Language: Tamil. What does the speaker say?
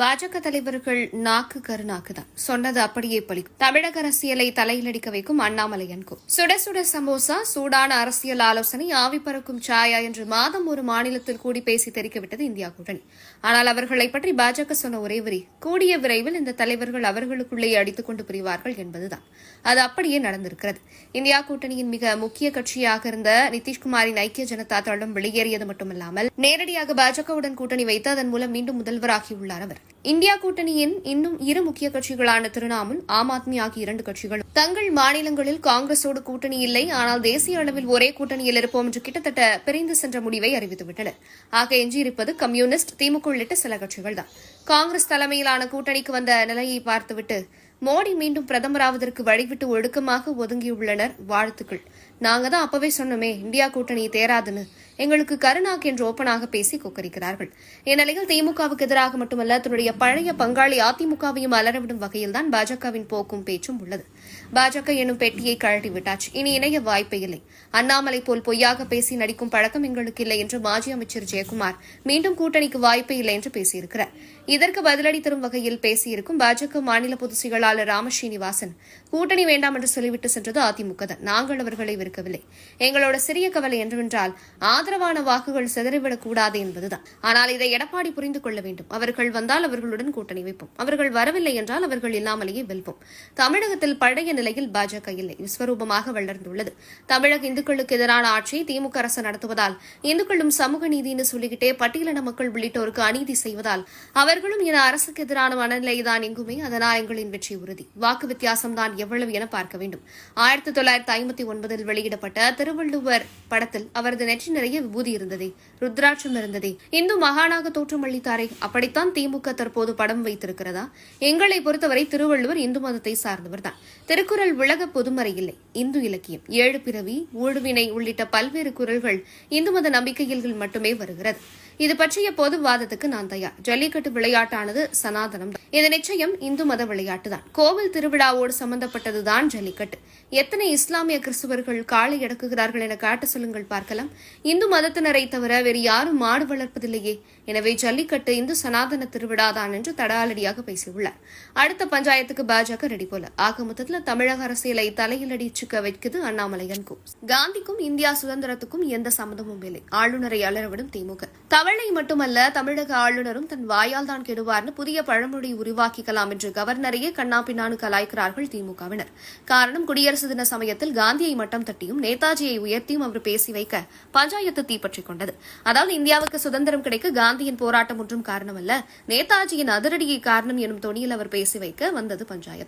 பாஜக தலைவர்கள் நாக்கு கருநாக்குதான். சொன்னது அப்படியே பலிக்கும் தமிழக அரசியலை தலையிலடிக்க வைக்கும் அண்ணாமலை கோ சுட சுட சமோசா சூடான அரசியல் ஆலோசனை ஆவி பறக்கும் சாயா என்று மாதம் ஒரு மாநிலத்தில் கூடி பேசி தெரிவிக்கவிட்டது இந்தியா கூட்டணி. ஆனால் அவர்களை பற்றி பாஜக சொன்ன ஒரே வரி கூடிய விரைவில் இந்த தலைவர்கள் அவர்களுக்குள்ளேயே அடித்துக் கொண்டு புரிவார்கள் என்பதுதான். அது அப்படியே நடந்திருக்கிறது. இந்தியா கூட்டணியின் மிக முக்கிய கட்சியாக இருந்த நிதிஷ்குமாரின் ஐக்கிய ஜனதா தளம் வெளியேறியது மட்டுமல்லாமல் நேரடியாக பாஜகவுடன் கூட்டணி வைத்து அதன் மூலம் மீண்டும் முதல்வராகியுள்ளார் அவர். இந்தியா கூட்டணியின் இன்னும் இரு முக்கிய கட்சிகளான திரிணாமுல் ஆம் ஆத்மி ஆகிய இரண்டு கட்சிகள் தங்கள் மாநிலங்களில் காங்கிரஸோடு கூட்டணி இல்லை. ஆனால் தேசிய அளவில் ஒரே கூட்டணியில் இருப்போம் என்று கிட்டத்தட்ட பிரிந்து சென்ற முடிவை அறிவித்துவிட்டனர். ஆக எஞ்சியிருப்பது கம்யூனிஸ்ட் திமுக உள்ளிட்ட சில கட்சிகள் தான் காங்கிரஸ் தலைமையிலான கூட்டணிக்கு வந்த நிலையை பார்த்துவிட்டு மோடி மீண்டும் பிரதமராவதற்கு வழிவிட்டு ஒழுக்கமாக ஒதுங்கியுள்ளனர். வாழ்த்துக்கள். நாங்க தான் அப்பவே சொன்னோமே இந்தியா கூட்டணி தேராதுன்னு. எங்களுக்கு கருணாக் என்று ஓப்பனாக பேசி கொக்கரிக்கிறார்கள். இந்நிலையில் திமுகவுக்கு எதிராக மட்டுமல்ல தன்னுடைய பழைய பங்காளி அதிமுகவையும் அலரவிடும் வகையில்தான் பாஜகவின் போக்கும் பேச்சும் உள்ளது. பாஜக என்னும் பெட்டியை கழட்டி விட்டாச்சு. இனி இணைய வாய்ப்பே இல்லை. அண்ணாமலை போல் பொய்யாக பேசி நடிக்கும் பழக்கம் எங்களுக்கு இல்லை என்று மாஜி அமைச்சர் ஜெயக்குமார் மீண்டும் கூட்டணிக்கு வாய்ப்பே இல்லை என்று பேசியிருக்கிறார். இதற்கு பதிலடி தரும் வகையில் பேசியிருக்கும் பாஜக மாநில பொதுச் செயலாளர் பொருளாளர் ராமஸ்ரீனிவாசன். கூட்டணி வேண்டாம் என்று சொல்லிவிட்டு சென்றது அதிமுக தான் நாங்கள் அவர்களை விற்கவில்லை எங்களோட சிறிய கவலை என்னவென்றால் ஆதரவான வாக்குகள் சிதறிவிடக் கூடாது என்பதுதான். ஆனால் இதை எடப்பாடி புரிந்து கொள்ள வேண்டும். அவர்கள் வந்தால் அவர்களுடன் கூட்டணி வைப்போம். அவர்கள் வரவில்லை என்றால் அவர்கள் இல்லாமலேயே வெல்வோம். தமிழகத்தில் பழைய நிலையில் பாஜக இல்லை. விஸ்வரூபமாக வளர்ந்துள்ளது. தமிழக இந்துக்களுக்கு எதிரான ஆட்சியை திமுக அரசு நடத்துவதால் இந்துக்களும் சமூக நீதினு சொல்லிக்கிட்டே பட்டியலின மக்கள் உள்ளிட்டோருக்கு அநீதி செய்வதால் அவர்களும் என அரசுக்கு எதிரான மனநிலைதான் எங்குமே. அதனால் எங்களின் வெற்றி உறுதி. வாக்கு வித்தியாசம்தான் எவ்வளவு என பார்க்க வேண்டும். ஆயிரத்தி தொள்ளாயிரத்தி ஐம்பத்தி ஒன்பதில் வெளியிடப்பட்ட திருவள்ளுவர் படத்தில் அவரது நெற்றி நிறைய விபூதி இருந்ததே ருத்ராட்சம் இருந்ததே. இந்து மகானாக தோற்றமளித்தாரே அப்படித்தான் திமுக தற்போது படம் வைத்திருக்கிறதா? எங்களை பொறுத்தவரை திருவள்ளுவர் இந்து மதத்தை சார்ந்தவர்தான். திருக்குறள் உலக பொதுமறை இல்லை இந்து இலக்கியம். ஏழு பிறவி ஊழ்வினை உள்ளிட்ட பல்வேறு குரல்கள் இந்து மத நம்பிக்கையில் மட்டுமே வருகிறது. இது பற்றிய பொது வாதத்துக்கு நான் தயார். ஜல்லிக்கட்டு விளையாட்டானது சனாதனம் இது நிச்சயம் இந்து மத விளையாட்டுதான் கோவில் திருவிழாவோடு சம்பந்தப்பட்டதுதான் ஜல்லிக்கட்டு. எத்தனை இஸ்லாமிய கிறிஸ்துவர்கள் காளை அடக்குகிறார்கள் என காட்ட சொல்லுங்கள் பார்க்கலாம். இந்து மதத்தினரை தவிர வேறு யாரும் மாடு வளர்ப்பதில்லையே. எனவே ஜல்லிக்கட்டு இந்து சனாதன திருவிழா தான் என்று தடாலடியாக பேசியுள்ளார். அடுத்த பஞ்சாயத்துக்கு பாஜக ரெடி போல. ஆக மொத்தத்தில் தமிழக அரசியலை தலையில் அடிச்சுக்க வைக்குது அண்ணாமலையன் காந்திக்கும் இந்தியா சுதந்திரத்துக்கும் எந்த சம்மந்தமும் இல்லை. ஆளுநரை அலரவிடும் திமுக. தவளை மட்டுமல்ல தமிழக ஆளுநரும் தன் வாயால் தான் கெடுவார்னு புதிய பழமொழி உருவாக்கிக்கலாம் என்று கவர்னரையே கண்ணாப்பின்னானு கலாய்க்கிறார்கள் திமுகவினர். காரணம் குடியரசு தின சமயத்தில் காந்தியை மட்டம் தட்டியும் நேதாஜியை உயர்த்தியும் அவர் பேசி வைக்க பஞ்சாயத்து தீப்பற்றிக் கொண்டது. அதாவது இந்தியாவுக்கு சுதந்திரம் கிடைக்க காந்தியின் போராட்டம் ஒன்றும் காரணமல்ல நேதாஜியின் அதிரடியை காரணம் எனும் தொனியில் அவர் பேசி வைக்க வந்தது பஞ்சாயத்து.